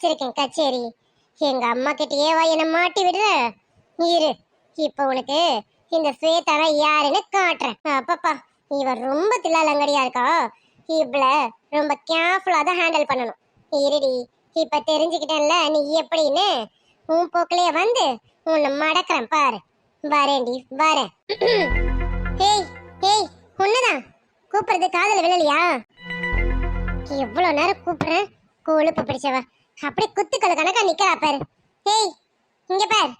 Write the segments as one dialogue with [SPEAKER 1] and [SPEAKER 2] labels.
[SPEAKER 1] வச்சிருக்கேன் கச்சேரி. எங்க அம்மா கிட்டயே வா என்ன மாட்டி விடுற. இரு. இப்ப உனக்கு இந்த ஸ்வேதாவை யாருன்னு காட்டுறேன். அப்பப்பா இவ ரொம்ப தில்லாலங்கடியா இருக்கா? இவள ரொம்ப கேர்ஃபுல்லா தான் ஹேண்டில் பண்ணணும். இருடி இப்ப தெரிஞ்சுக்கிட்டேன்ல நீ எப்படின்னு? உன் போக்கிலேயே வந்து உன்னை மடக்கிறேன் பாரு. வரேன்டி வரேன். ஹேய் ஹேய் உன்னதான். கூப்பிடுறது காதல விழலையா? எவ்வளவு நேரம் கூப்பிடுறேன்? கொழுப்பு பிடிச்சவ. அப்படி குத்துக்கள் கணக்கா நிக்கிறா பாரு. ஏய் இங்க பார்.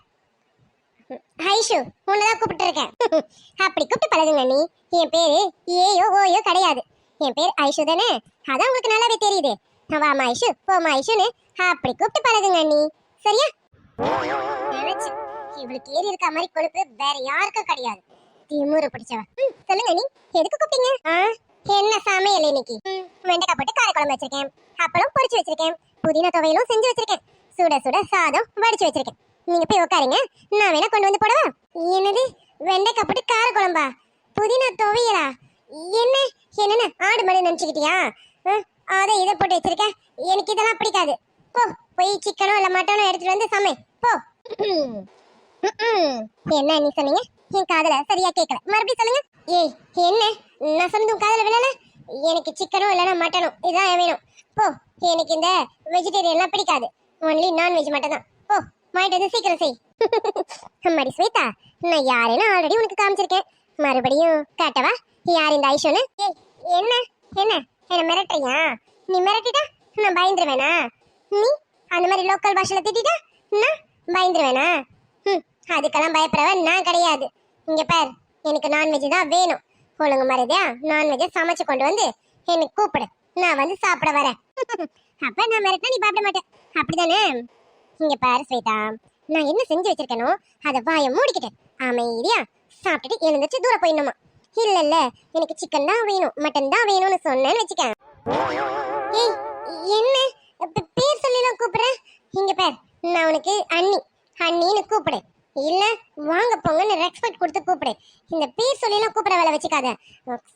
[SPEAKER 1] ஹைஷு உன்னதான் கூப்பிட்டு இருக்கேன். அப்படி கூப்பிட்டு பழகுங்க நீ என் பேரு ஏயோ ஓயோ கிடையாது. என் பேர் ஐஷு தானே? அதான் உங்களுக்கு நல்லாவே தெரியுது. வாமா ஐஷு போமா ஐஷுன்னு அப்படி கூப்பிட்டு பழகுங்க நீ. சரியா? நினைச்சேன் இவளுக்கு ஏறி இருக்க மாதிரி கொழுப்பு வேற யாருக்கும் கிடையாது. திமுரு பிடிச்சவ சொல்லுங்க நீ எதுக்கு கூப்பிட்டீங்க? என்ன சமையல் இன்னைக்கு? வெண்டைக்காய் போட்டு காரக்குழம்பு வச்சிருக்கேன். அப்பளம் பொரிச்சு வச்சிருக்கேன். புதினா துவையலும் செஞ்சு வச்சிருக்கேன். சுட சுட சாதம் வடிச்சு வச்சிருக்கேன். நீங்க போய் உட்காருங்க நான் வேணா கொண்டு வந்து போடவா? என்னது? வெண்டைக்காய் போட்டு காரக்குழம்பா? புதினா துவையலா? என்ன? என்னென்ன? ஆடு மாடு நினைச்சுக்கிட்டியா? அதை இதை போட்டு வச்சிருக்க. எனக்கு இதெல்லாம் பிடிக்காது. போ போய் சிக்கனோ இல்ல மட்டனோ எடுத்துட்டு வந்து சமை. போ. என்ன நீ சொன்னீங்க? என் காதல சரியா கேட்கல மறுபடியும் சொல்லுங்க. ஏய் என்ன? நான் சொன்னது உன் காதல விழல? எனக்கு சிக்கனும் இல்லைன்னா மட்டனும் இதான் வேணும். போ எனக்கு இந்த வெஜிடேரியன்லாம் பிடிக்காது. ஒன்லி நான்வெஜ் மட்டும் தான் போ வாங்கிட்டு வந்து சீக்கிரம் செய். அம்மாடி ஸ்வேதா நான் யாருன்னு ஆல்ரெடி உனக்கு காமிச்சிருக்கேன். மறுபடியும் காட்டவா? யார் இந்த ஐஷோன்னு? ஏய் என்ன? என்ன? என்ன மிரட்டுறியா? நீ மிரட்டிட்டா? நான் பயந்துருவேனா? நீ அந்த மாதிரி லோக்கல் பாஷையில் திட்டிட்டா? நான் பயந்துருவேனா? ம் அதுக்கெல்லாம் பயப்படுறவன் நான் கிடையாது. இங்கே பார் எனக்கு நான்வெஜ் தான் வேணும். ஒழுங்கு மரியாதையா? நான்வெஜ்ஜை சமைச்சு கொண்டு வந்து என்னை கூப்பிடு. நான் வந்து சாப்பிட வரேன். அப்ப நான் மிரட்டினா நீ சாப்பிட மாட்டேன் அப்படிதானே? இங்க பாரு ஸ்வேதா. நான் என்ன செஞ்சு வச்சிருக்கேனோ அதை வாய மூடிக்கிட்டேன் அமைதியா சாப்பிட்டுட்டு எழுந்துச்சு தூரம் போயிடணுமா? இல்ல இல்ல. எனக்கு சிக்கன் தான் வேணும் மட்டன் தான் வேணும்னு சொன்னேன்னு வச்சுக்க ஏய் என்ன? பேர் பேர் சொல்லிலாம் கூப்பிடுறேன் இங்க பேர். நான் உனக்கு அண்ணி அண்ணின்னு கூப்பிடு. இல்ல வாங்க போங்கன்னு ரெஸ்பெக்ட் கொடுத்து கூப்பிடு. இந்த பேர் சொல்லிலாம் கூப்பிட வேலை வச்சுக்காத.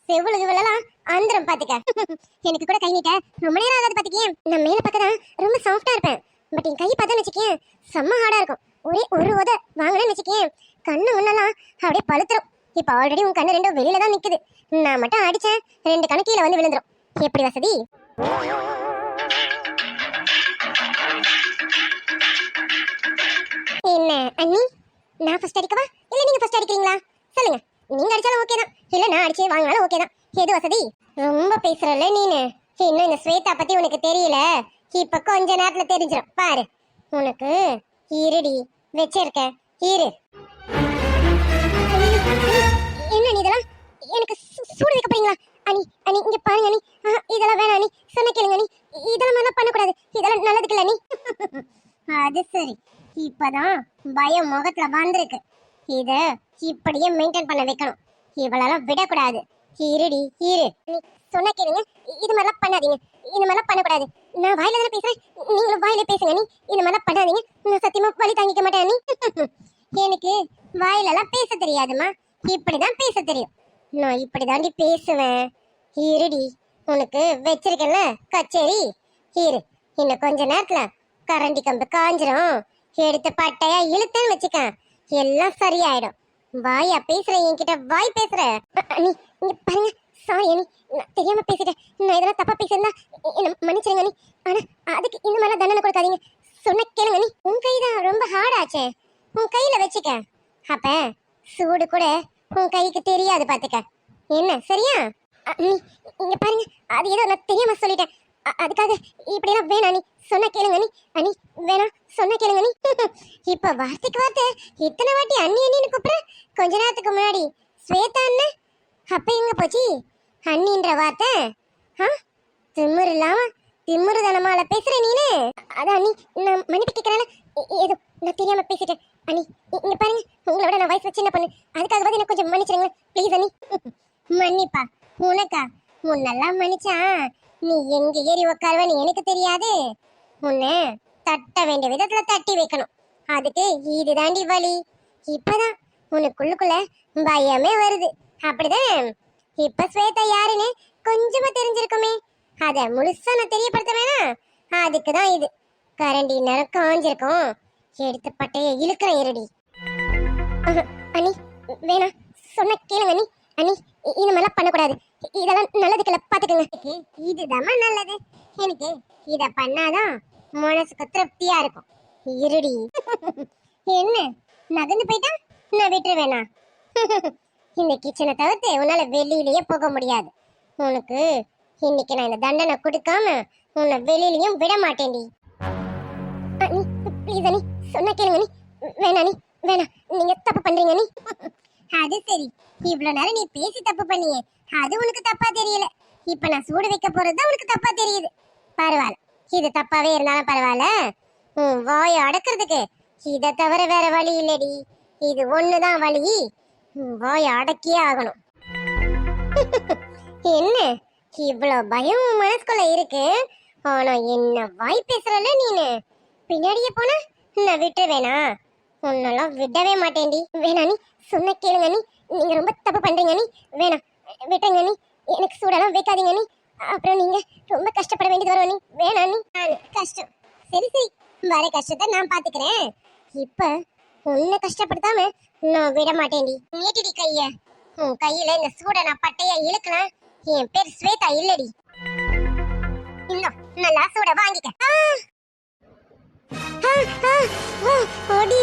[SPEAKER 1] செவ்வளவு இவ்வளலாம் அந்தரம் பாத்துக்க. எனக்கு கூட கை நீட்ட ரொம்ப நேரம் ஆகாது பாத்துக்கேன் நான் மேல பக்கதான் ரொம்ப சாஃப்டா இருப்பேன். பட் என் கை பார்த்தா வச்சுக்கேன் செம்ம ஹார்டா இருக்கும். ஒரே ஒரு உத வாங்கினேன்னு வச்சுக்கேன் கண்ணு முன்னெல்லாம் அப்படியே பழுத்துரும். இப்ப ஆல்ரெடி உன் கண்ணு ரெண்டும் வெளியில தான் நிக்குது. நான் மட்டும் அடிச்சேன் ரெண்டு கண்ணு கீழே வந்து விழுந்துரும். எப்படி வசதி? என்ன அண்ணி? நான் ஃபர்ஸ்ட் அடிக்கவா? இல்ல நீங்க ஃபர்ஸ்ட் அடிக்கிறீங்களா? சொல்லுங்க. நீங்க அடிச்சாலும் ஓகே தான். இல்ல நான் அடிச்சு வாங்கினாலும் ஓகே தான். எது வசதி? ரொம்ப பேசுறல நீனு. இன்னும் இந்த ஸ்வேதா பத்தி உனக்கு தெரியல. இப்ப கொஞ்ச நேரத்துல தெரிஞ்சிடும் பாரு. உனக்கு இருடி. வச்சிருக்க. இரு. என்ன நீ இதெல்லாம்? எனக்கு சு- சூடு வைக்க போறீங்களா? அனி அனி இங்க பாருங்க அனி. இதெல்லாம் வேணாம் அனி. சொன்ன கேளுங்க அனி. இதெல்லாம் பண்ணக்கூடாது. இதெல்லாம் நல்லதுக்கு இல்ல அனி. அது சரி. இப்பதான் பயம் முகத்துல வந்திருக்கு. இத இப்படியே மெயின்டைன் பண்ண வைக்கணும். இவளெல்லாம் விடக்கூடாது. இருடி இரு. சொன்ன கேளுங்க. இது மாதிரிலாம் பண்ணாதீங்க. இந்த மாதிரிலாம் பண்ணக்கூடாது. நான் வாயில தானே பேசுறேன்? நீங்களும் வாயில பேசுங்க. நீ இந்த மாதிரிலாம் பண்ணாதீங்க. நான் சத்தியமா வழி தாங்கிக்க மாட்டேன். நீ எனக்கு வாயிலெல்லாம் பேச தெரியாதுமா இப்படிதான் பேச தெரியும். நான் இப்படி தாண்டி பேசுவேன். இருடி உனக்கு வச்சிருக்கேன்ல கச்சேரி. இரு இன்னும் கொஞ்ச நேரத்துல கரண்டி கம்பு காஞ்சிரும். எடுத்து பட்டையா இழுத்துன்னு வச்சுக்க. எல்லாம் சரியாயிடும். வாயா பேசுற என்கிட்ட வாய் பேசுற. நீ இங்க பாருங்க. சாரி அண்ணி. நான் தெரியாம பேசிட்டேன். நான் இதெல்லாம் தப்பா பேசியிருந்தா என்ன மன்னிச்சிருங்க அண்ணி. ஆனா அதுக்கு இந்த மாதிரிலாம் தண்டனை கொடுக்காதீங்க. சொன்ன கேளுங்க அண்ணி. உன் கை தான் ரொம்ப ஹார்ட் ஆச்சே. உன் கையில வச்சுக்க. அப்ப சூடு கூட உன் கைக்கு தெரியாது பாத்துக்க. என்ன சரியா? நீ இங்க பாருங்க. அது ஏதோ நான் தெரியாம சொல்லிட்டேன். அ- அதுக்காக இப்படியெல்லாம் வேணாம் நீ சொன்ன கேளுங்க நீ அனி வேணாம். சொன்ன கேளுங்க நீ இப்ப வார்த்தைக்கு வார்த்தை. இத்தனை வாட்டி அண்ணி அண்ணின்னு கூப்பிடுற? கொஞ்ச நேரத்துக்கு முன்னாடி. ஸ்வேதா அண்ணன் அப்ப எங்க போச்சு? அண்ணின்ற வார்த்தை? ஆ? திமிரு இல்லாம திமிரு தனமால பேசுற நீனு? அதான் அண்ணி நான் மன்னிப்பு கேட்கறேன் ஏதோ நான் தெரியாம பேசிட்டேன். அண்ணி இங்க பாருங்க. உங்களோட நான் வயசு சின்ன பொண்ணு? அதுக்காக எனக்கு கொஞ்சம் மன்னிச்சிருங்க ப்ளீஸ் அண்ணி. மன்னிப்பா. உனக்கா? முன்னெல்லாம் மன்னிச்சா? நீ எங்க ஏறி உக்காருவன்னு எனக்கு தெரியாது. உன்னை தட்ட வேண்டிய விதத்துல தட்டி வைக்கணும். அதுக்கு இது தாண்டி வழி இப்பதான் உனக்குள்ளுக்குள்ள பயமே வருது. அப்படிதான் இப்ப ஸ்வேதா யாருன்னு கொஞ்சமா தெரிஞ்சிருக்குமே. அத முழுசா நான் தெரியப்படுத்த வேணாம் அதுக்கு தான் இது. கரண்டி நேரம் காஞ்சிருக்கும் எடுத்து பட்டைய இழுக்கிறேன் இருடி. அனி வேணா வேணாம் சொன்ன கேளுங்க அனி அனி இந்த மாதிரிலாம் பண்ணக்கூடாது. இதெல்லாம் நல்லதுக்குள்ள பாத்துக்கோங்க இதுதான் நல்லது. எனக்கு இதை பண்ணாதான் மனசுக்கு திருப்தியா இருக்கும். இருடி. என்ன? நகர்ந்து போயிட்டா? நான் விட்டுருவேனா? இந்த கிச்சனை தவிர்த்து உன்னால வெளியிலயே போக முடியாது. உனக்கு இன்னைக்கு நான் இந்த தண்டனை கொடுக்காம உன்னை வெளியிலயும் விட மாட்டேன்டி. அண்ணி ப்ளீஸ் அண்ணி சொன்னா கேளுங்க நீ வேணா நீ வேணா. நீங்க தப்பு பண்றீங்க நீ அது சரி. இவ்வளவு நேரம் நீ பேசி தப்பு பண்ணியே. அது உனக்கு தப்பா தெரியல. இப்ப நான் சூடு வைக்க போறதுதான் உனக்கு தப்பா தெரியுது. பரவாயில்ல. இது தப்பாவே இருந்தாலும் பரவாயில்ல. உன் வாயை அடக்கிறதுக்கு. இதை தவிர வேற வழி இல்லடி. இது ஒண்ணுதான் வழி. உன் வாயை அடக்கியே ஆகணும். என்ன? இவ்வளவு பயம் உன் மனசுக்குள்ள இருக்கு. ஆனா என்ன வாய் பேசுறல நீனு? பின்னாடியே போனா? நான் விட்டுருவேனா? உன்னெல்லாம் விடவே மாட்டேன்டி. வேணா நீ சொன்ன கேளுங்க நீ. நீங்க ரொம்ப தப்பு பண்றீங்க நீ. வேணாம் விட்டுங்க நீ. எனக்கு சூடெல்லாம் வைக்காதீங்க நீ. அப்புறம் நீங்க ரொம்ப கஷ்டப்பட வேண்டியது வரும் நீ வேணாம் நீ நான் கஷ்டம். சரி சரி. வர கஷ்டத்தை நான் பாத்துக்கிறேன். இப்ப உன்னை கஷ்டப்படுத்தாம நான் விட மாட்டேன்டி. நீட்டிடி கைய. உன் கையில இந்த சூட நான் பட்டைய இழுக்கலாம். என் பேர் ஸ்வேதா இல்லடி. இன்னும் நல்லா சூட வாங்கிக்க. ஆ, ஓடி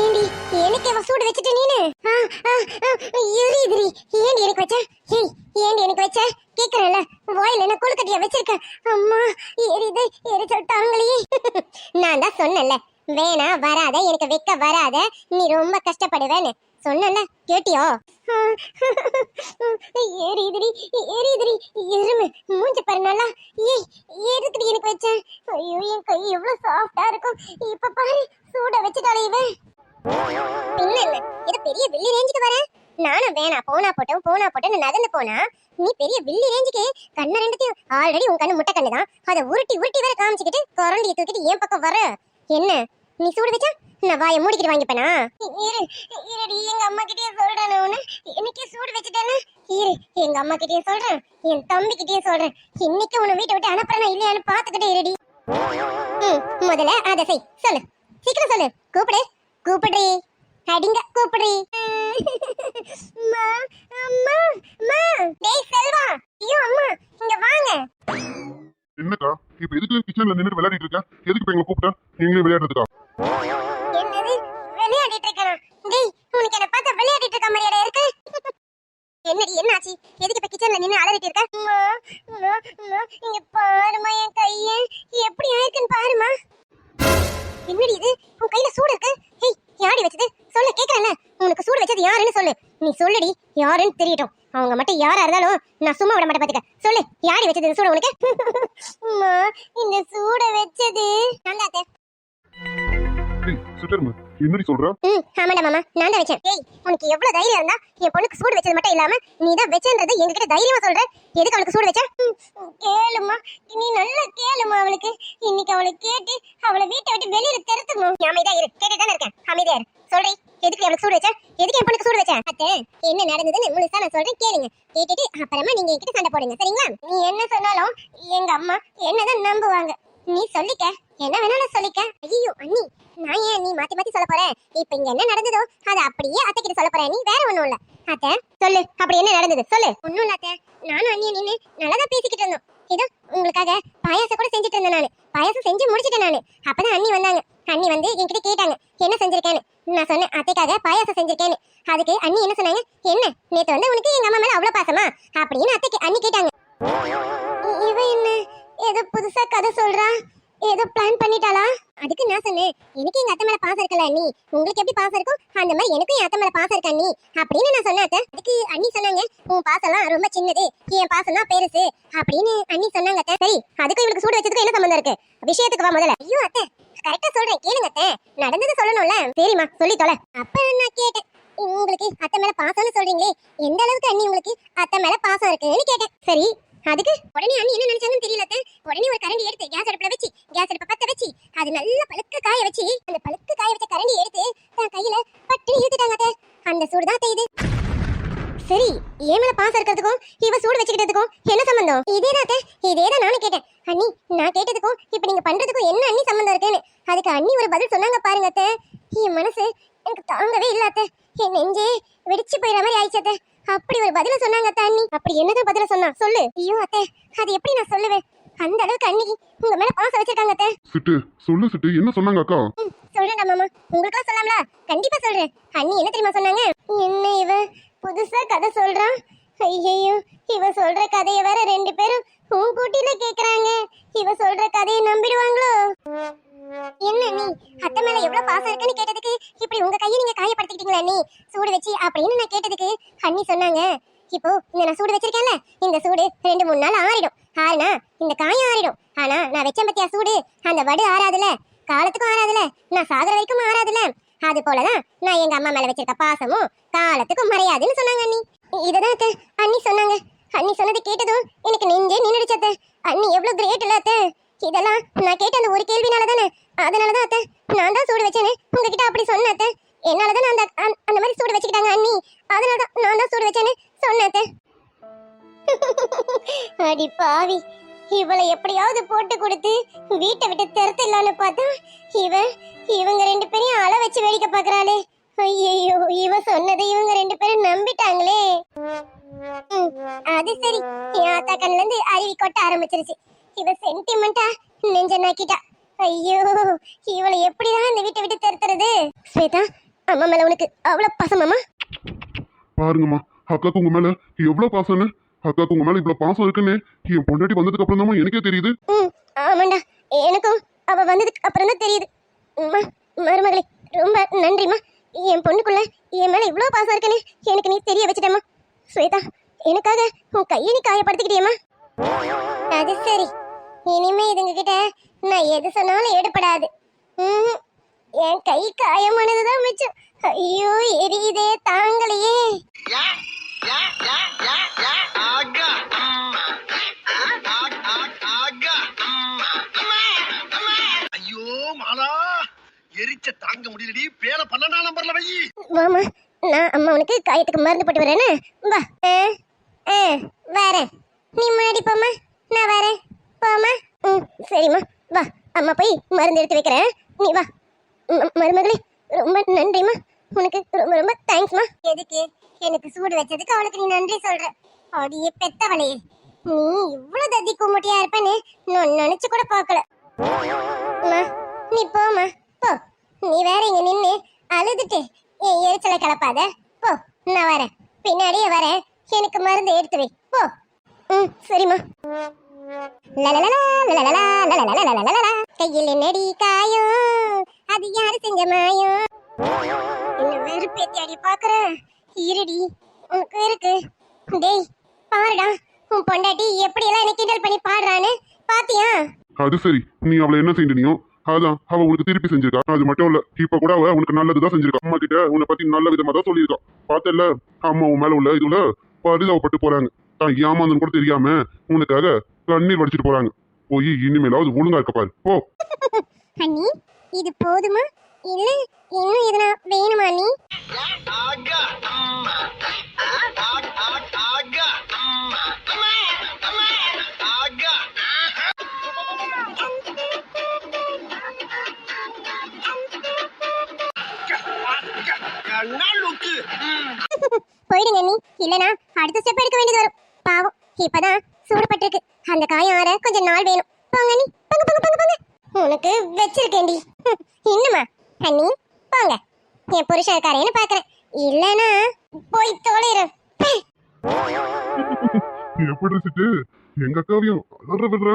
[SPEAKER 1] ஏண்டி எனக்கு இவ சூடு வச்சுட்டு நீனு? ஆ, ஆ, ஆ, எரியுதுடி ஏண்டி எனக்கு வச்ச? ஏய் ஏண்டி எனக்கு வச்ச? கேக்குறேன்ல வாயில என்ன கொழுக்கட்டியா வச்சிருக்க? அம்மா எரியுது எரிச்சல் தாங்கலையே நான் தான் சொன்னேன்ல வேணா வராத எனக்கு வைக்க வராத நீ ரொம்ப கஷ்டப்படுவேன்னு. சொன்னேன்ல கேட்டியோ? எரியுதுடி எரியுதுடி எருமை மூஞ்சி பாரு நல்லா ஏய் எதுக்குடி எனக்கு வச்சேன் ஐயோ என் கை எவ்வளவு சாஃப்டா இருக்கும். இப்ப பாரு சூட வச்சுட்டாலே இவன் பின்ன என்ன? இது பெரிய வில்லி ரேஞ்சுக்கு வர? நானும் வேணா போனா போட்டோம் போனா போட்டோம் நகர்ந்து போனா நீ பெரிய வில்லி ரேஞ்சுக்கு கண்ணு ரெண்டுத்தையும் ஆல்ரெடி உன் கண்ணு முட்டை கண்ணு தான் அதை உருட்டி உருட்டி வேற காமிச்சுக்கிட்டு குரண்டியை தூக்கிட்டு என் பக்கம் வர. என்ன? நீ சூடு வச்சா? நான் வாயை மூடிக்கிட்டு வாங்கிப்பேனா? இரு இருடி எங்க அம்மா கிட்டயே சொல்றேன் உன்னை. இன்னைக்கு சூடு வச்சுட்டேன்னு. இரு எங்க அம்மா கிட்டயே சொல்றேன். என் தம்பி கிட்டயே சொல்றேன். இன்னைக்கு உன்னை வீட்டை விட்டு அனுப்புறேனா இல்லையான்னு பாத்துக்கிட்டே இருடி. ம் முதல்ல அதை செய். சொல்லு. சீக்கிரம் சொல்லு. கூப்பிடு. கூப்பிடுறி. அடிங்க கூப்பிடுறி. அம்மா அம்மா அம்மா. டேய் செல்வா. ஐயோ அம்மா. இங்க வாங்க.
[SPEAKER 2] என்னக்கா? இப்ப எதுக்கு கிச்சன்ல நின்னுட்டு விளையாடிட்டு இருக்க எதுக்கு இப்ப எங்களை கூப்பிட்டேன் நீங்களே விளையாடுறதுக்கா?
[SPEAKER 1] என்னது? விளையாடிட்டு டேய் உனக்கு என்ன பார்த்தா விளையாடிட்டு இருக்க மாதிரியாடா இருக்கு? என்னடி என்னாச்சு? எதுக்கு இப்ப கிச்சன்ல நின்னு அலறிட்டு இருக்க? அம்மா, அம்மா, அம்மா, இங்க பாருமா என் கைய. எப்படி ஆயிருக்குன்னு பாருமா என்னடி இது? உன் கையில சூடு இருக்கு? ஏய் யாடி வச்சது? சொல்லு கேக்குறேன்ல. உனக்கு சூடு வச்சது யாருன்னு சொல்லு. நீ சொல்லுடி யாருன்னு தெரியட்டும். அவங்க மட்டும் யாரா இருந்தாலும் நான் சும்மா விட மாட்டேன் பாத்துக்க. சொல்லு யாடி வச்சது இந்த சூட உனக்கு? இந்த சூட வச்சது. நான் தான்
[SPEAKER 2] சிட்டர்மு என்னடி சொல்ற?
[SPEAKER 1] ம் ஆமாடா மாமா நான் தான் வச்சேன். ஏய் உனக்கு எவ்வளவு தைரியம் இருந்தா என் பொண்ணுக்கு சூடு வச்சது மட்டும் இல்லாம நீ தான் வச்சேன்றது எங்ககிட்ட தைரியமா சொல்ற. எதுக்கு அவளுக்கு சூடு வச்ச? கேளுமா நீ நல்லா கேளுமா அவளுக்கு. இன்னைக்கு அவளை கேட்டு அவளை வீட்டை விட்டு வெளியில தெருத்துமா அமைதியா இரு. கேட்டுட்டு தானே இருக்கேன். அமைதியா இரு. சொல்றேன். எதுக்கு அவளுக்கு சூடு வச்ச? எதுக்கு என் பொண்ணுக்கு சூடு வச்ச? அத்தை என்ன நடந்ததுன்னு முழுசா நான் சொல்றேன் கேளுங்க. கேட்டுட்டு அப்புறமா நீங்க என்கிட்ட சண்டை போடுங்க சரிங்களா? நீ என்ன சொன்னாலும் எங்க அம்மா என்னதான் நம்புவாங்க. நீ சொல்லிக்க. என்ன வேணாலும் சொல்லிக்க. ஐயோ அண்ணி நான் ஏன் நீ மாத்தி மாத்தி சொல்ல போறேன்? இப்ப இங்க என்ன நடந்ததோ அதை அப்படியே அத்தை கிட்ட சொல்ல போறேன். நீ வேற ஒண்ணும் இல்ல. அத்தை சொல்லு அப்படி என்ன நடந்தது? சொல்லு. ஒண்ணும் இல்ல அத்தை. நானும் அண்ணிய நின்னு நல்லதா பேசிக்கிட்டு இருந்தோம். இதோ உங்களுக்காக பாயாசம் கூட செஞ்சுட்டு இருந்தேன் நானு. பாயாசம் செஞ்சு முடிச்சிட்டேன் நானு. அப்பதான் அண்ணி வந்தாங்க. அண்ணி வந்து என்கிட்ட கேட்டாங்க என்ன செஞ்சிருக்கேன்னு. நான் சொன்னேன் அத்தைக்காக பாயாசம் செஞ்சிருக்கேன்னு. அதுக்கு அண்ணி என்ன சொன்னாங்க? என்ன நேத்து வந்து உனக்கு எங்க அம்மா மேல அவ்வளவு பாசமா? அப்படின்னு அத்தைக்கு அண்ணி கேட்டாங்க. இவ என்ன ஏதோ புதுசா கதை சொல்றா? ஏதோ பிளான் பண்ணிட்டாளா? அதுக்கு நான் சொன்னேன் எனக்கு எங்க அத்தை மேல பாசம் இருக்கல அண்ணி. உங்களுக்கு எப்படி பாசம் இருக்கும் அந்த மாதிரி எனக்கும் என் அத்தை மேல பாசம் இருக்கு அண்ணி. அப்படின்னு நான் சொன்னேன் அத்தை. அதுக்கு அண்ணி சொன்னாங்க உன் பாசம்லாம் ரொம்ப சின்னது என் பாசம் தான் பெருசு. அப்படின்னு அண்ணி சொன்னாங்க அத்தை. சரி அதுக்கு இவளுக்கு சூடு வச்சதுக்கு என்ன சம்மந்தம் இருக்கு? விஷயத்துக்கு வா முதல்ல. ஐயோ அத்தை. கரெக்டா சொல்றேன் கேளுங்க அத்தை. நடந்தது சொல்லணும்ல. சரிம்மா சொல்லி தொலை. அப்ப நான் கேட்டேன். உங்களுக்கு அத்தை மேல பாசம்னு சொல்றீங்களே எந்த அளவுக்கு அண்ணி உங்களுக்கு அத்தை மேல பாசம் இருக்குன்னு கேட்டேன். சரி அதுக்கு உடனே அண்ணி என்ன நினைச்சாங்கன்னு தெரியல உடனே ஒரு கரண்டி எடுத்து கேஸ் அடுப்புல வச்சு கேஸ் அடுப்பை பத்த வச்சு அது நல்லா பழுக்க காய வச்சு அந்த பழுக்க காய வச்ச கரண்டி எடுத்து தன் கையில பட்டு இழுத்துட்டாங்க அந்த சூடு தான் சரி ஏன் மேல பாசம் இருக்கிறதுக்கும் இவ சூடு வச்சுக்கிட்டதுக்கும் என்ன சம்பந்தம்? இதேதான் அத்தை இதேதான் நானும் கேட்டேன். அண்ணி நான் கேட்டதுக்கும் இப்ப நீங்க பண்றதுக்கும் என்ன அண்ணி சம்பந்தம் இருக்குன்னு? அதுக்கு அண்ணி ஒரு பதில் சொன்னாங்க பாருங்க அத்தை. என் மனசு எனக்கு தாங்கவே இல்ல அத்தை. என் நெஞ்சே வெடிச்சு போயிடுற மாதிரி ஆயிடுச்சு அத்தை. அப்படி ஒரு பதில சொன்னாங்க அத்தை அண்ணி. அப்படி என்னதான் பதில சொன்னா? சொல்லு. ஐயோ அத்தை அது எப்படி நான் சொல்லுவேன்? அந்த அளவுக்கு அண்ணி உங்க மேல பாசம் வச்சிருக்காங்க அத்தை.
[SPEAKER 2] சிட்டு சொல்லு சிட்டு. என்ன சொன்னாங்க அக்கா?
[SPEAKER 1] ம், சொல்றேன்டா மாமா. உங்களுக்கும் சொல்லலாம்ல கண்டிப்பா சொல்றேன். அண்ணி என்ன தெரியுமா சொன்னாங்க? என்ன இவ? புதுசா கதை சொல்றான். ஐயையோ இவ சொல்ற கதையை வேற ரெண்டு பேரும் உன் கூட்டில கேக்குறாங்க. இவ சொல்ற கதையை நம்பிடுவாங்களோ? என்ன நீ அத்தை மேல எவ்வளவு பாசம் இருக்குன்னு கேட்டதுக்கு இப்படி உங்க கையை நீங்க காயப்படுத்திக்கிட்டீங்களா நீ? சூடு வச்சு அப்படின்னு நான் கேட்டதுக்கு அண்ணி சொன்னாங்க. இப்போ இந்த நான் சூடு வச்சிருக்கேன்ல இந்த சூடு ரெண்டு மூணு நாள் ஆறிடும். ஆறுனா இந்த காயம் ஆறிடும். ஆனா நான் வச்சேன் பத்தியா சூடு? அந்த வடு ஆறாதுல. காலத்துக்கும் ஆறாதுல. நான் சாகுற வரைக்கும் ஆறாதுல. அது போலதான் நான் எங்க அம்மா மேல வச்சிருக்க பாசமும் காலத்துக்கும் மறையாதுன்னு சொன்னாங்க அண்ணி. இதுதான் அத்தை. அண்ணி சொன்னாங்க. அண்ணி சொன்னதை கேட்டதும் எனக்கு நெஞ்சே நின்னுடுச்சு அண்ணி எவ்வளவு கிரேட் இல்ல அத்தை. இதெல்லாம் நான் கேட்ட அந்த ஒரு கேள்வினால தானே அதனாலதான் அத்தை நான் தான் சூடு வச்சேன்னு உங்ககிட்ட அப்படி சொன்னேன் அத்தை. என்னாலதான் அந்த அந்த- அந்த மாதிரி சூடு வச்சுக்கிட்டாங்க அண்ணி. அதனாலதான் நான் தான் சூடு வச்சேன்னு சொன்னேன் அத்தை. அடி பாவி. இவளை எப்படியாவது போட்டு கொடுத்து வீட்டை விட்டு திறத்திடலான்னு பார்த்தா இவன் இவங்க ரெண்டு பேரையும் அள வச்சு வேடிக்கை பார்க்கறாளே. ஐயோ இவ சொன்னதை இவங்க ரெண்டு பேரும் நம்பிட்டாங்களே. அது சரி. என் ஆத்தா கண்ணுல இருந்து அருவி கொட்ட ஆரம்பிச்சிருச்சு. இவ சென்டிமெண்டா நெஞ்ச நாக்கிட்டா. ஐயோ இவளை எப்படிதான் இந்த வீட்டை விட்டு திறத்துறது? ஸ்வேதா அம்மா மேல உனக்கு அவ்வளவு பசமாமா
[SPEAKER 2] பாருங்கம்மா அக்காக்கு உங்க மேல எவ்வளவு பாசம்னு அக்காக்கு உங்க மேல இவ்வளவு பாசம் இருக்குன்னு என் பொண்டாட்டி வந்ததுக்கு அப்புறம் தான் எனக்கே தெரியுது.
[SPEAKER 1] ம் ஆமாண்டா. எனக்கும் அவ வந்ததுக்கு அப்புறம் தான் தெரியுது. அம்மா மருமகளே ரொம்ப நன்றிம்மா. என் பொண்ணுக்குள்ள என் மேல இவ்வளோ பாசம் இருக்குன்னு எனக்கு நீ தெரிய வச்சுட்டம்மா. ஸ்வேதா எனக்காக உன் கையை நீ காயப்படுத்திக்கிட்டியம்மா. அது சரி. இனிமே இதுங்க கிட்ட நான் எது சொன்னாலும் எடுபடாது. ம், என் கை காயமானதுதான் மிச்சம். ஐயோ எரியுதே தாங்கலையே.
[SPEAKER 3] மாலா எரிச்ச தாங்க முடியலடி. பேர பன்னெண்டாம் நம்பர்ல வை.
[SPEAKER 1] வாமா நான் அம்மா உனக்கு காயத்துக்கு மருந்து போட்டு வரேன்னு. வா. ஆ, வரேன். நீ முன்னாடி போம்மா நான் வரேன். போம்மா. ம் சரிம்மா. வா அம்மா போய் மருந்து எடுத்து வைக்கிறேன். நீ வா. மருமகளே ரொம்ப நன்றிம்மா. உனக்கு ரொம்ப ரொம்ப தேங்க்ஸ்மா எதுக்கு? எனக்கு சூடு வச்சதுக்கு அவளுக்கு நீ நன்றி சொல்ற. அடியே பெத்தவளே நீ இவ்வளவு தத்தி கும்பிட்டியா இருப்பேன்னு நான் நினைச்சு கூட பார்க்கல. நீ போம்மா போ. நீ வேற இங்க நின்னு அழுதுட்டு என் எரிச்சலை கலப்பாத. போ நான் வரேன். பின்னாடியே வரேன். எனக்கு மருந்து எடுத்து வை. போ. ம் சரிம்மா. கையில் அது யாரு செஞ்ச மாயும்? என்ன வெறுப்பேத்தி அடி பாக்குறேன் இருடி. உனக்கு இருக்கு. டேய் பாருடா உன் பொண்டாட்டி எப்படி எல்லாம் என்ன கிண்டல் பண்ணி பாடுறான்னு பாத்தியா?
[SPEAKER 2] அது சரி. நீ அவளை என்ன செஞ்சினியோ அதான் அவ உனக்கு திருப்பி செஞ்சிருக்கா. அது மட்டும் இல்ல இப்ப கூட அவ உனக்கு நல்லதுதான் செஞ்சிருக்கா. அம்மா கிட்ட உன்னை பத்தி நல்ல விதமா தான் சொல்லியிருக்கா. பார்த்தல அம்மா உன் மேல உள்ள இதுல பரிதாபப்பட்டு போறாங்க. தான் ஏமாந்தன்னு கூட தெரியாம உனக்காக கண்ணீர் வடிச்சிட்டு போறாங்க. போய் இனிமேலாவது ஒழுங்கா இருக்க பாரு. போ.
[SPEAKER 1] அண்ணி இது போதுமா? இல்ல இன்னும் எதனா வேணுமா
[SPEAKER 3] நீ?
[SPEAKER 1] போயிடுங்க நீ. இல்லனா அடுத்த ஸ்டெப் எடுக்க வேண்டியது வரும். பாவம். இப்பதான் சூடுபட்டிருக்கு. அந்த காயம் ஆற கொஞ்சம் நாள் வேணும். போங்க நீ. போங்க போங்க போங்க போங்க. உனக்கு வச்சிருக்கேன்டி. இன்னுமா? அண்ணி போங்க என் புருஷன் இருக்காரேன்னு பாக்குறேன் இல்லனா போய் தொலைறேன்.
[SPEAKER 2] எப்படி ரசிட்டு எங்க அக்காவையும் அலற விடுற?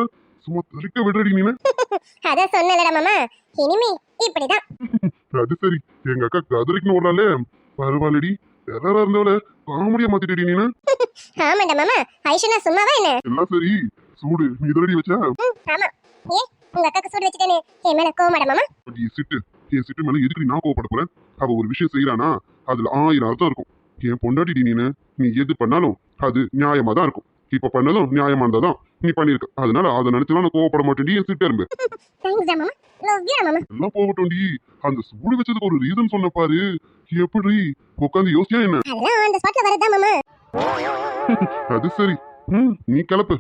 [SPEAKER 2] சும்மா தெறிக்க விடுறடி நீனு.
[SPEAKER 1] அதான் சொன்னலடா மாமா. இனிமே இப்படிதான்.
[SPEAKER 2] அது சரி. எங்க அக்கா கதிரைக்குன்னு ஓடுறாளே. பரவாயில்லடி. டெரரா இருந்தவள காமெடியா மாத்திட்டடி நீனு.
[SPEAKER 1] ஆமாண்டா மாமா. ஐஷனா சும்மாவா என்ன?
[SPEAKER 2] எல்லாம் சரி. சூடு. நீ இதடி வச்ச?
[SPEAKER 1] ஆமா. ஏ உங்க அக்காக்கு சூடு வச்சுட்டேன்னு என் மேல கோவமாடா மாமா.
[SPEAKER 2] நீ சிட்டு. என் சிட்டு மேல எதுக்கு நான் கோவப்பட போறேன்? அவ ஒரு விஷயம் செய்யறானா அதுல ஆயிரம் அர்த்தம் இருக்கும். என் பொண்டாட்டி நீனு நீ எது பண்ணாலும் அது நியாயமா தான் இருக்கும். இப்ப பண்ணதும் நியாயமா இருந்தாதான் நீ பண்ணிருக்க. அதனால அதை நினைச்சுலாம் நான் கோவப்பட மாட்டேன்டி என் சிட்டு
[SPEAKER 1] மாமா.
[SPEAKER 2] எல்லாம் போகட்டும்டி. அந்த சூடு வச்சதுக்கு ஒரு ரீசன் சொன்ன பாரு. எப்படி உட்காந்து யோசியா என்ன? அது சரி. ம் நீ கிளப்பு.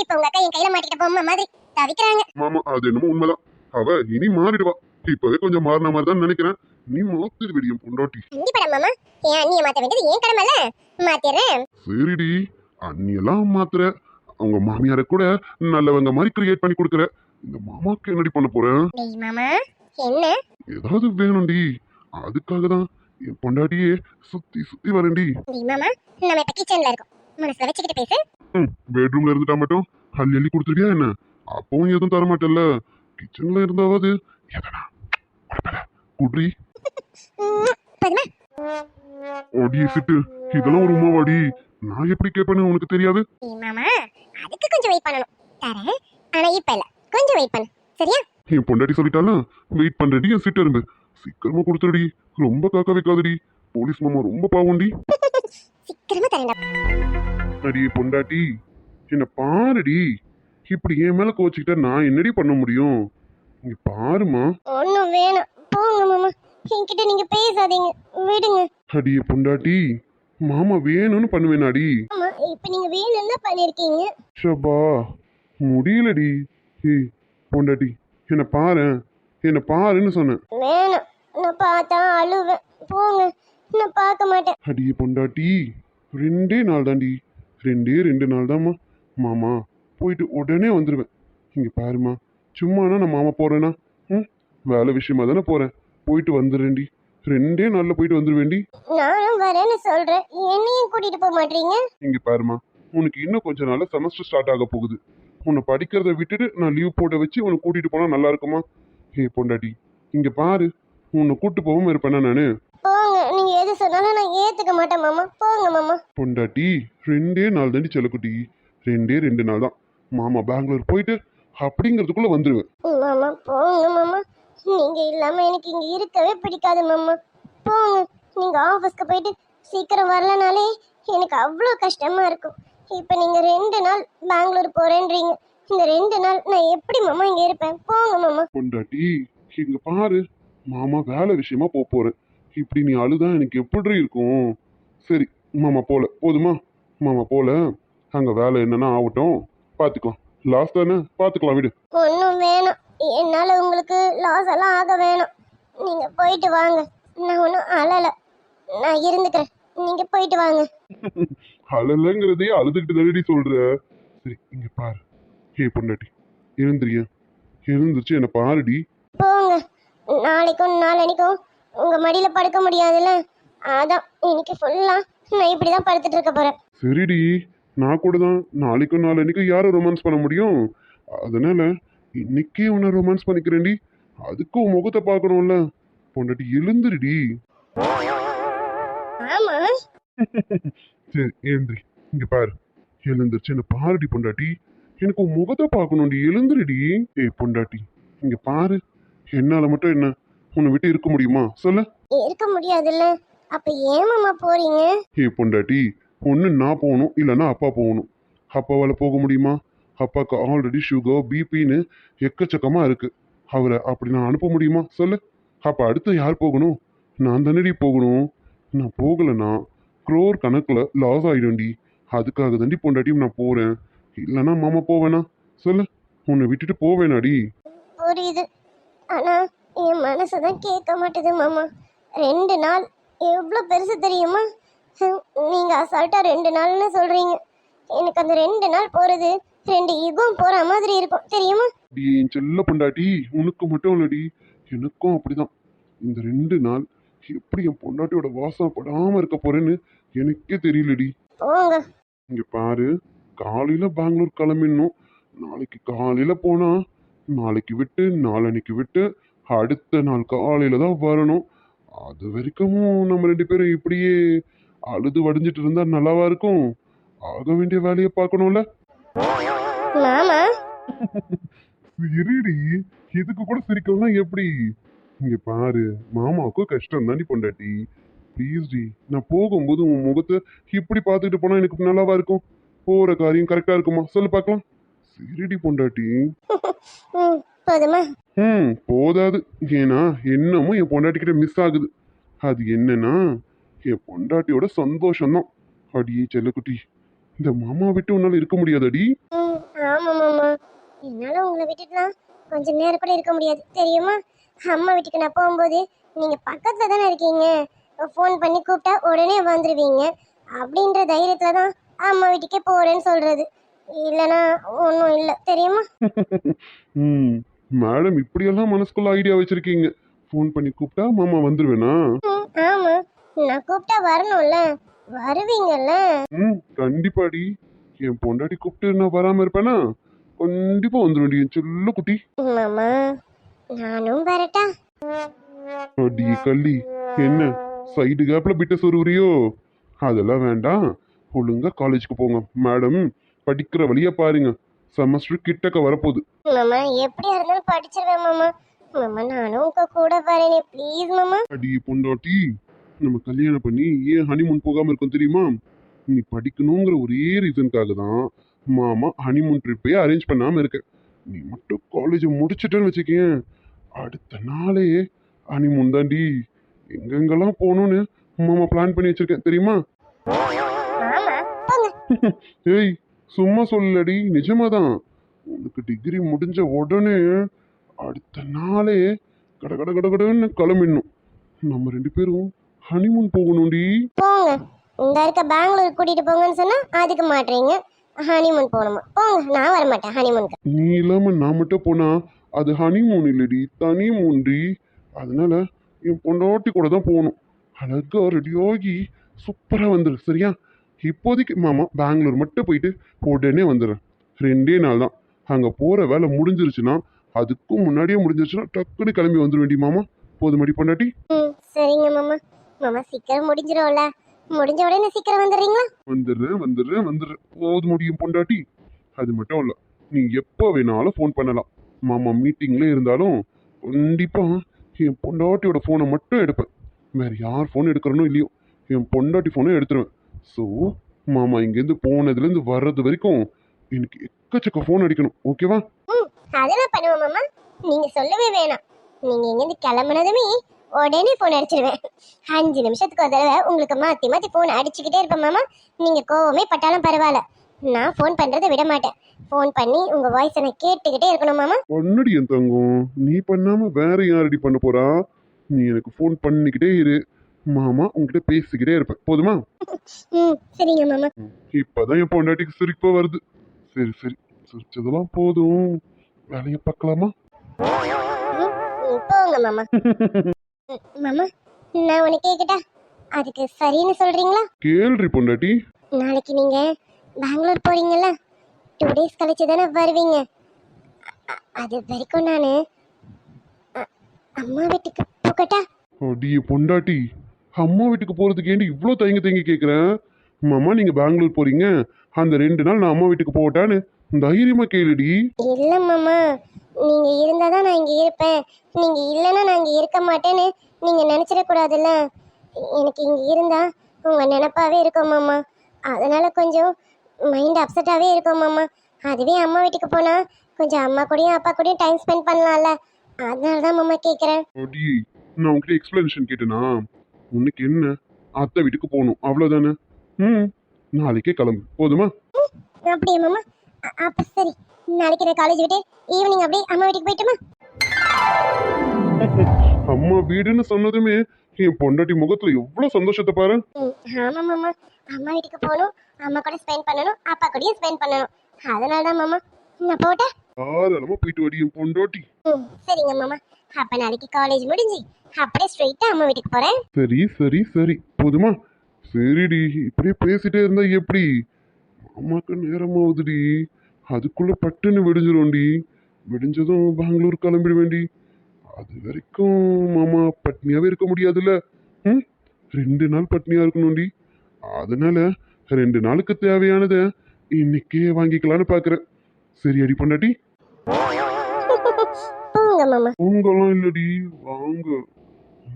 [SPEAKER 1] இப்போ உங்க அக்கா என் கையில மாட்டிக்கிட்ட பொம்மை மாதிரி தவிக்கிறாங்க.
[SPEAKER 2] மாமா அது என்னமோ உண்மைதான். அவ இனி மாறிடுவா. இப்பவே கொஞ்சம் மாறின மாதிரி தான் நினைக்கிறேன். நீ மாத்திரு வெடியும் பொண்டாட்டி.
[SPEAKER 1] கண்டிப்பா மாமா என் அண்ணிய மாத்த வேண்டியது ஏன் கடமைல மாத்திடுறேன்
[SPEAKER 2] சரிடி. அண்ணியெல்லாம் மாத்துற. அவங்க மாமியாரை கூட நல்லவங்க மாதிரி கிரியேட் பண்ணி கொடுக்குற. இந்த மாமாக்கு என்னடி பண்ண போறேன்
[SPEAKER 1] டேய் மாமா என்ன?
[SPEAKER 2] ஏதாவது வேணும்டி. அதுக்காக தான் என் பொண்டாட்டியே சுத்தி சுத்தி வரேன்டி.
[SPEAKER 1] டேய் மாமா நம்ம இப்ப கிச்சன்ல இருக்கோம். மனசுல வச்சுக்கிட்டு பேசு.
[SPEAKER 2] ம் பெட்ரூம்ல இருந்துட்டா மட்டும் அள்ளி அள்ளி கொடுத்துருவியா என்ன? அப்பவும் எதுவும் தர மாட்டேல்ல கிச்சன்ல இருந்தாவது எதனா குட்ரி ஒடி சிட்டு. இதெல்லாம் ஒரு உமாவாடி. நான் எப்படி கேட்பேன்னு உனக்கு தெரியாது?
[SPEAKER 1] மாமா அதுக்கு கொஞ்சம் வெயிட் பண்ணணும். தரேன் ஆனா இப்ப இல்ல. கொஞ்சம் வெயிட் பண்ணு. சரியா?
[SPEAKER 2] என் பொண்டாட்டி சொல்லிட்டாலும் வெயிட் பண்றடி என் சிட்டு இருந்து சீக்கிரமா கொடுத்துருடி ரொம்ப காக்க வைக்காதடி. போலீஸ் மாமா ரொம்ப பாவம்டி.
[SPEAKER 1] சீக்கிரமா தரேன்டா.
[SPEAKER 2] அடி பொண்டாட்டி. என்ன பாருடி. இப்படி என் மேல கோச்சுக்கிட்டா நான் என்னடி பண்ண முடியும்? இங்க பாருமா
[SPEAKER 1] ஒன்னும் வேணும். போங்க மாமா. என்கிட்ட நீங்க பேசாதீங்க. விடுங்க.
[SPEAKER 2] அடியே பொண்டாட்டி மாமா வேணும்னு பண்ணுவேனாடி.
[SPEAKER 1] ஆமா இப்ப நீங்க வேணும்னா பண்ணிருக்கீங்க.
[SPEAKER 2] ஷபா முடியலடி. ஏய் பொண்டாட்டி என்ன பாரு. என்ன பாருன்னு சொன்னேன்.
[SPEAKER 1] வேணும். நான் பார்த்தா அழுவேன். போங்க. நான் பார்க்க மாட்டேன்.
[SPEAKER 2] அடியே பொண்டாட்டி ரெண்டே நாள் தாண்டி ரெண்டே ரெண்டு நாள் தாம்மா. மாமா போயிட்டு உடனே வந்துடுவேன் இங்கே பாருமா சும்மானா நான் மாமா போகிறேன்னா ம் வேலை விஷயமா தானே போகிறேன் போயிட்டு வந்துடுறேன்டி. ரெண்டே நாளில் போயிட்டு வந்துடுவேண்டி
[SPEAKER 1] நானும் வரேன்னு சொல்றேன். என்னையும் கூட்டிட்டு போக மாட்டீங்க?
[SPEAKER 2] இங்கே பாருமா உனக்கு இன்னும் கொஞ்ச நாள்ல செமஸ்டர் ஸ்டார்ட் ஆக போகுது. உன்னை படிக்கிறத விட்டுட்டு நான் லீவ் போட வச்சு உன்னை கூட்டிகிட்டு போனால் நல்லா இருக்குமா? ஹே பொண்டாட்டி இங்கே பாரு. உன்னை கூட்டு போகாம இருப்பேனா நான்?
[SPEAKER 1] போங்க. நீங்க எது சொன்னாலும் நான் ஏத்துக்க மாட்டேன் மாமா. போங்க மாமா.
[SPEAKER 2] பொண்டாட்டி ரெண்டே நாள் தாண்டி செல்லக்குட்டி. ரெண்டே ரெண்டு நாள் தான் மாமா பெங்களூர் போயிட்டு அப்படிங்கிறதுக்குள்ள வந்துடுவேன்
[SPEAKER 1] மாமா போங்க மாமா. நீங்க இல்லாம எனக்கு இங்க இருக்கவே பிடிக்காது மாமா. போங்க. நீங்க ஆபீஸ்க்கு போயிட்டு சீக்கிரம் வரலனாலே எனக்கு அவ்வளோ கஷ்டமா இருக்கும். இப்போ நீங்க ரெண்டு நாள் பெங்களூர் போறேன்றீங்க. இந்த ரெண்டு நாள் நான் எப்படி மாமா இங்க இருப்பேன்? போங்க மாமா.
[SPEAKER 2] பொண்டாட்டி இங்க பாரு. மாமா வேலை விஷயமா போக போறேன் இப்படி நீ அழுதா எனக்கு எப்படி இருக்கும்? சரி மாமா போல. போதுமா? மாமா போல. அங்க வேலை என்னன்னா ஆகட்டும் பார்த்துக்கலாம் லாஸ்ட் தானே? பார்த்துக்கலாம் விடு.
[SPEAKER 1] ஒன்றும் வேணும். என்னால் உங்களுக்கு லாஸ் எல்லாம் ஆக வேணும். நீங்கள் போயிட்டு வாங்க. நான் ஒன்றும் அழலை. நான் இருந்துக்கிறேன். நீங்கள் போயிட்டு வாங்க.
[SPEAKER 2] அழலைங்கிறதே அழுதுகிட்டு தானடி சொல்ற? சரி இங்க பாரு. ஹே பொண்டாட்டி. எழுந்திரிய? எழுந்திருச்சு என்னை பாருடி.
[SPEAKER 1] போங்க. நாளைக்கும் நாளன்னைக்கும் உங்கள் மடியில் படுக்க முடியாதுல்ல? அதான் இன்னைக்கு ஃபுல்லாக நான் இப்படி தான் படுத்துட்டு இருக்க போகிறேன்
[SPEAKER 2] சரிடி. நான் கூட தான் நாளைக்கும் நாளன்னைக்கும் யாரை ரொமான்ஸ் பண்ண முடியும்? அதனால இன்னைக்கே உன்னை ரொமான்ஸ் பண்ணிக்கிறேன்டி. அதுக்கு உன் முகத்தை பார்க்கணும்ல. பொண்டாட்டி எழுந்துருடி. சரி எழுந்திரி. இங்க பாரு. எழுந்திருச்சு. என்ன பாருடி பொண்டாட்டி. எனக்கு உன் முகத்தை பார்க்கணும்டி. எழுந்துருடி. ஏய் பொண்டாட்டி. இங்க பாரு. என்னால மட்டும் என்ன? உன்னை விட்டு இருக்க முடியுமா? சொல்ல.
[SPEAKER 1] இருக்க முடியாதுல்ல. அப்போ ஏன் மாமா போகிறீங்க
[SPEAKER 2] ஏய் பொண்டாட்டி. ஒன்று நான் போகணும் இல்லைன்னா அப்பா போகணும். அப்பாவால் போக முடியுமா? அப்பாவுக்கு ஆல்ரெடி சுகர் பிபின்னு எக்கச்சக்கமாக இருக்குது அவரை அப்படி நான் அனுப்ப முடியுமா? சொல்லு. அப்போ அடுத்து யார் போகணும்? நான் தானடி போகணும். நான் போகலைன்னா க்ரோர் கணக்கில் லாஸ் ஆகிடும்டி அதுக்காக தாண்டி பொண்டாட்டியும் நான் போகிறேன் இல்லைன்னா மாமா போவேனா சொல்லு. உன்னை விட்டுட்டு போவேனாடி
[SPEAKER 1] புரியுது ஆனால் என் மனசு தான் கேட்க மாட்டேது மாமா. ரெண்டு நாள் எவ்வளோ பெருசு தெரியுமா? நீங்கள் அசால்ட்டாக ரெண்டு நாள்னு சொல்கிறீங்க எனக்கு அந்த ரெண்டு நாள் போகிறது ரெண்டு யுகம் போகிற மாதிரி இருக்கும். தெரியுமா?
[SPEAKER 2] என் செல்ல பொண்டாட்டி உனக்கு மட்டும் இல்லடி. எனக்கும் அப்படிதான். இந்த ரெண்டு நாள் எப்படி என் பொண்டாட்டியோட வாசம் படாம இருக்க போறேன்னு எனக்கே தெரியலடி.
[SPEAKER 1] போங்க.
[SPEAKER 2] இங்க பாரு காலையில பெங்களூர் கிளம்பிடணும். நாளைக்கு காலையில போனா நாளைக்கு விட்டு நாளன்னைக்கு விட்டு அடுத்த நாள் காலையில தான் வரணும். அது வரைக்கும் நம்ம ரெண்டு பேரும் இப்படியே அழுது வடிஞ்சிட்டு இருந்தா நல்லாவா இருக்கும்? ஆக வேண்டிய வேலையை பார்க்கணும்ல?
[SPEAKER 1] மாமா
[SPEAKER 2] இருடி இதுக்கு கூட சிரிக்கலாம் எப்படி? இங்க பாரு மாமாவுக்கும் கஷ்டம் தாண்டி பொண்டாட்டி. ப்ளீஸ் டி நான் போகும்போது உன் முகத்தை இப்படி பார்த்துக்கிட்டு போனா எனக்கு நல்லாவா இருக்கும்? போற காரியம் கரெக்டா இருக்குமா? சொல்லு பார்க்கலாம். சரிடி பொண்டாட்டி.
[SPEAKER 1] ம்
[SPEAKER 2] போதாது. ஏன்னா என்னமோ என் பொண்டாட்டி கிட்ட மிஸ் ஆகுது. அது என்னன்னா என் பொண்டாட்டியோட சந்தோஷம்தான். அடியே செல்லக்குட்டி இந்த மாமா விட்டு உன்னால இருக்க முடியாதடி.
[SPEAKER 1] ம் ஆமாம் மாமா. என்னால் உங்களை விட்டுட்டுலாம் கொஞ்சம் நேரம் கூட இருக்க முடியாது. தெரியுமா? அம்மா வீட்டுக்கு நான் போகும்போது நீங்கள் பக்கத்தில் தானே இருக்கீங்க? ஃபோன் பண்ணி கூப்பிட்டா உடனே வந்துடுவீங்க அப்படின்ற தைரியத்தில் தான் அம்மா வீட்டுக்கே போகிறேன்னு சொல்கிறது இல்லைன்னா ஒன்றும் இல்லை. தெரியுமா?
[SPEAKER 2] ம் மேடம் இப்படியெல்லாம் மனசுக்குள்ள ஐடியா வச்சிருக்கீங்க. ஃபோன் பண்ணி கூப்பிட்டா மாமா வந்துருவேனா?
[SPEAKER 1] ம் ஆமாம் நான் கூப்பிட்டா வரணும்ல? வருவீங்கல்ல?
[SPEAKER 2] ம் கண்டிப்பாடி. என் பொண்டாட்டி கூப்பிட்டு நான் வராம இருப்பேனா? கண்டிப்பா வந்துருவேன்டி என் செல்ல குட்டி.
[SPEAKER 1] மாமா நானும் வரட்டா.
[SPEAKER 2] அடி கள்ளி. என்ன சைடு கேப்ல பிட்ட சொருவுறியோ? அதெல்லாம் வேண்டாம். ஒழுங்கா காலேஜுக்கு போங்க. மேடம் படிக்கிற வழியா பாருங்க. செமஸ்டர் கிட்டக்க வரப்போகுது.
[SPEAKER 1] மாமா எப்படியா இருந்தாலும் படிச்சிருவேன் மாமா. மாமா நானும் உங்க கூட வரேனே. ப்ளீஸ் மாமா.
[SPEAKER 2] அடி பொண்டாட்டி. நம்ம கல்யாணம் பண்ணி ஏன் ஹனிமூன் போகாம இருக்கோம் தெரியுமா? நீ படிக்கணுங்கிற ஒரே ரீசனுக்காக தான் மாமா ஹனிமூன் ட்ரிப்பே அரேஞ்ச் பண்ணாம இருக்க. நீ மட்டும் காலேஜ் முடிச்சிட்டேன்னு வச்சுக்கேன் அடுத்த நாளே ஹனிமூன் தாண்டி எங்கெங்கெல்லாம் போகணும்னு மாமா பிளான் பண்ணி வச்சிருக்கேன் தெரியுமா? ஏய் சும்மா சொல்லடி நிஜமாதான். உனக்கு டிகிரி முடிஞ்ச உடனே அடுத்த நாளே கட கட கட கடன்னு கிளம்பிடணும். நம்ம ரெண்டு பேரும் ஹனிமூன் போகணும்டி.
[SPEAKER 1] போங்க. இந்த இருக்க பெங்களூர் கூட்டிட்டு போங்கன்னு சொன்னா அதுக்கு மாட்றீங்க ஹனிமூன் போகணுமா? போங்க. நான் வர மாட்டேன் ஹனிமூனுக்கு
[SPEAKER 2] நீ இல்லாம நான் மட்டும் போனா அது ஹனிமூன் இல்லடி. தனி மூன்டி அதனால என் பொண்டாட்டி கூட தான் போகணும். அழகா ரெடியாகி சூப்பரா வந்துரு. சரியா? இப்போதைக்கு மாமா பெங்களூர் மட்டும் போயிட்டு உடனே வந்துடுறேன் ரெண்டே நாள் தான். அங்க போற வேலை முடிஞ்சிருச்சுன்னா அதுக்கும் முன்னாடியே முடிஞ்சிருச்சுன்னா டக்குன்னு கிளம்பி வந்துட வேண்டி மாமா. போதுமடி பொண்டாட்டி.
[SPEAKER 1] சரிங்க மாமா. மாமா சீக்கிரம் முடிஞ்சிரும்ல. முடிஞ்ச உடனே சீக்கிரம் வந்துடுறீங்களா?
[SPEAKER 2] வந்துடுறேன் வந்துடுறேன் வந்துடுறேன் போது முடியும் பொண்டாட்டி. அது மட்டும் இல்லை நீ எப்போ வேணாலும் ஃபோன் பண்ணலாம். மாமா மீட்டிங்ல இருந்தாலும் கண்டிப்பா என் பொண்டாட்டியோட ஃபோனை மட்டும் எடுப்பேன். வேற யார் ஃபோன் எடுக்கிறனோ இல்லையோ என் பொண்டாட்டி ஃபோனை எடுத்துருவேன். ஸோ மாமா இங்கேருந்து போனதுலேருந்து வர்றது வரைக்கும் எனக்கு எக்கச்சக்க ஃபோன் அடிக்கணும். ஓகேவா
[SPEAKER 1] ம் அதெல்லாம் பண்ணுவோம் மாமா. நீங்க சொல்லவே வேணாம். நீங்க இங்கிருந்து கிளம்புனதுமே உடனே ஃபோன் அடிச்சிருவேன். அஞ்சு நிமிஷத்துக்கு ஒரு தடவை உங்களுக்கு மாத்தி மாத்தி ஃபோன் அடிச்சுக்கிட்டே இருப்பேன் மாமா. நீங்க கோவமே பட்டாலும் பரவாயில்ல. நான் ஃபோன் பண்றதை விட மாட்டேன். ஃபோன் பண்ணி உங்க வாய்ஸை நான் கேட்டுக்கிட்டே இருக்கணும் மாமா.
[SPEAKER 2] பண்ணடி என் தங்கம். நீ பண்ணாம வேற யாரடி பண்ண போறா? நீ எனக்கு ஃபோன் பண்ணிக்கிட்டே இரு. மாமா உன்கிட்ட பேசிக்கிட்டே இருப்பேன். போதுமா?
[SPEAKER 1] ம் சரிங்க மாமா.
[SPEAKER 2] இப்பதான் என் பொண்டாட்டிக்கு சிரிப்பா வருது. சரி சரி. சிரிச்சதெல்லாம் போதும். வேலையை பார்க்கலாமா?
[SPEAKER 1] போங்க மாமா. மாமா நான் உனக்கு கேட்கட்டா அதுக்கு சரின்னு சொல்றீங்களா?
[SPEAKER 2] கேள்றி பொண்டாட்டி.
[SPEAKER 1] நாளைக்கு நீங்க பெங்களூர் போறீங்கல்ல டூ டேஸ் கழிச்சு தானே வருவீங்க. அ- அது வரைக்கும் நான் அம்மா வீட்டுக்கு போகட்டா?
[SPEAKER 2] அடியே பொண்டாட்டி அம்மா வீட்டுக்கு போறதுக்கு ஏண்டி இவ்வளோ தயங்கி தயங்கி கேட்குறேன் மாமா நீங்க பெங்களூர் போறீங்க அந்த ரெண்டு நாள் நான் அம்மா வீட்டுக்கு போகட்டான்னு. தைரியமா கேளுடி.
[SPEAKER 1] இல்ல மாமா நீங்க இருந்தா தான் நான் இங்க இருப்பேன். நீங்க இல்லைன்னா நான் இங்க இருக்க மாட்டேன்னு நீங்க நினைச்சிடக்கூடாதுல்ல எனக்கு இங்க இருந்தா உங்க நினப்பாவே இருக்கும் மாமா. அதனால கொஞ்சம் மைண்ட் அப்செட்டாவே இருக்கும் மாமா. அதுவே அம்மா வீட்டுக்கு போனா கொஞ்சம் அம்மா கூடயும் அப்பா கூடயும் டைம் ஸ்பெண்ட் பண்ணலாம்ல. அதனால தான் மாமா கேட்குறேன்
[SPEAKER 2] அடி நான் உங்ககிட்ட எக்ஸ்பிளனேஷன் கேட்டேனா? உனக்கு என்ன? அத்தை வீட்டுக்கு போகணும். அவ்வளோதானே ம் நாளைக்கே கிளம்பு. போதுமா?
[SPEAKER 1] அப்படியே மாமா? அப்ப சரி. நாளைக்கு நான் காலேஜ் விட்டு ஈவினிங் அப்படியே அம்மா வீட்டுக்கு போயிட்டுமா?
[SPEAKER 2] அம்மா வீடுன்னு சொன்னதுமே என் பொண்டாட்டி முகத்துல எவ்வளவு சந்தோஷத்தை பாரு.
[SPEAKER 1] ஆமா மாமா அம்மா வீட்டுக்கு போகணும் அம்மா கூட ஸ்பெண்ட் பண்ணணும் அப்பா கூடயும் ஸ்பெண்ட் பண்ணணும். அதனால தான் மாமா நான் போட்டேன்.
[SPEAKER 2] தாராளமா போயிட்டு வாடி என் பொண்டாட்டி.
[SPEAKER 1] சரிங்க மாமா. அப்ப நாளைக்கு காலேஜ் முடிஞ்சு அப்படியே ஸ்ட்ரெயிட்டா அம்மா வீட்டுக்கு போறேன்.
[SPEAKER 2] சரி சரி சரி. போதுமா? சரிடி இப்படியே பேசிட்டே இருந்தா எப்படி? அம்மாக்கு நேரமாகுதுடி அதுக்குள்ள பட்டுன்னு விடிஞ்சிரும்டி. விடிஞ்சதும் பெங்களூர் கிளம்பிட வேண்டி அது வரைக்கும் மாமா பட்னியாவே இருக்க முடியாதுல்ல. ம்? ரெண்டு நாள் பட்னியா இருக்கணும்டி. அதனால ரெண்டு நாளுக்கு தேவையானதை இன்னைக்கே வாங்கிக்கலான்னு பாக்குறேன். சரி அடி பொண்டாட்டி உங்கெல்லாம் இல்லடி. வாங்க.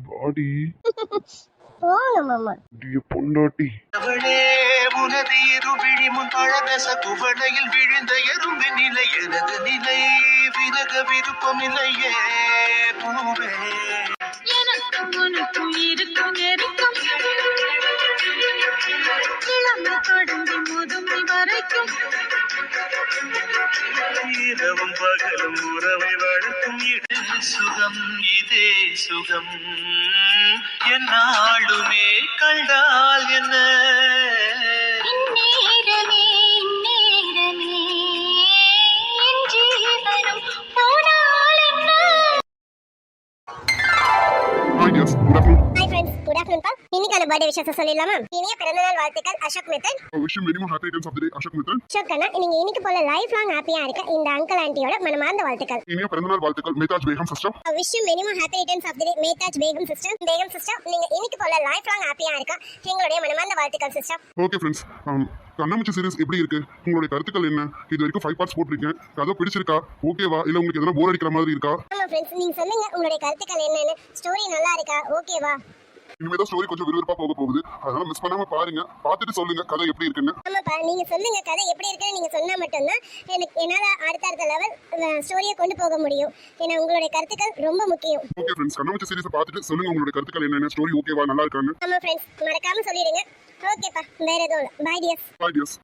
[SPEAKER 2] வாடி.
[SPEAKER 1] போங்க மாமா
[SPEAKER 2] அடிய பொண்டாட்டி.
[SPEAKER 4] அவளே உனது இருவிழி முன் பழதச குவளையில் விழுந்த எறும்பின் நிலை எனது நிலை விலக விருப்பமில்லையே பூவே
[SPEAKER 5] எனக்கு எனக்கும் உனக்கும் இருக்கும் நெருக்கம். இளமை தொடங்கி முதுமை வரைக்கும்.
[SPEAKER 4] இரவும் பகலும் உறவை வளர்க்கும் இது சுகம் இதே சுகம். என்னாலுமே கண்டால் என்ன?
[SPEAKER 5] என் போனால் என்ன?
[SPEAKER 2] ஹாய் டியர்ஸ்
[SPEAKER 1] இன்னைக்கான பர்த்டே விஷயத்தை சொல்லிடலாமா? இனிய பிறந்தநாள் வாழ்த்துக்கள் அசோக் மெத்தட்
[SPEAKER 2] விஷயம் minimum happy returns of the Ashok Mithran
[SPEAKER 1] Ashok அண்ணா நீங்க இன்னைக்கு போல லைஃப் லாங் ஹாப்பியா இருக்க இந்த அங்கிள் ஆண்டியோட மனமார்ந்த வாழ்த்துக்கள்.
[SPEAKER 2] இனிய பிறந்தநாள் வாழ்த்துக்கள் Mehtaj Begum system
[SPEAKER 1] wish minimum happy returns of the day Mehtaj Begum sister Begum sister நீங்க இன்னைக்கு போல லைஃப் லாங் ஹாப்பியா இருக்க எங்களுடைய மனமார்ந்த வாழ்த்துக்கள் சிஸ்டர்
[SPEAKER 2] ஓகே ஃப்ரெண்ட்ஸ் கண்ணாமூச்சி சீரிஸ் எப்படி இருக்கு? உங்களுடைய கருத்துக்கள் என்ன? இது வரைக்கும் ஃபைவ் பார்ட்ஸ் போட்டிருக்கேன். கதை பிடிச்சிருக்கா? ஓகேவா இல்ல உங்களுக்கு எதனா போர் அடிக்கிற மாதிரி இருக்கா?
[SPEAKER 1] ஆமா ஃப்ரெண்ட்ஸ் நீங்க சொல்லுங்க உங்களுடைய கருத்துக்கள் என்னன்னு. ஸ்டோரி நல்லா இருக்கா? ஓகேவா
[SPEAKER 2] இனிமே தான் ஸ்டோரி கொஞ்சம் விறுவிறுப்பா போக போகுது. அதனால மிஸ் பண்ணாம பாருங்க. பார்த்துட்டு சொல்லுங்க கதை எப்படி இருக்குன்னு.
[SPEAKER 1] ஆமாப்பா நீங்க சொல்லுங்க கதை எப்படி இருக்குன்னு நீங்க சொன்னா மட்டும்தான் எனக்கு என்னால அடுத்த அடுத்த லெவல் ஸ்டோரியை கொண்டு போக முடியும். ஏன்னா உங்களுடைய கருத்துக்கள் ரொம்ப முக்கியம்.
[SPEAKER 2] ஓகே ஃப்ரெண்ட்ஸ் கண்ணாமூச்சி சீரிஸ் பார்த்துட்டு சொல்லுங்க உங்களுடைய கருத்துக்கள் என்னென்ன? ஸ்டோரி ஓகேவா நல்லா இருக்கான்னு.
[SPEAKER 1] ஆமா ஃப்ரெண்ட்ஸ் மறக்காம சொல்லிடுங்க. ஓகேப்பா வேற எதுவும் பாய் டியர்ஸ்
[SPEAKER 2] பாய் டியர்ஸ்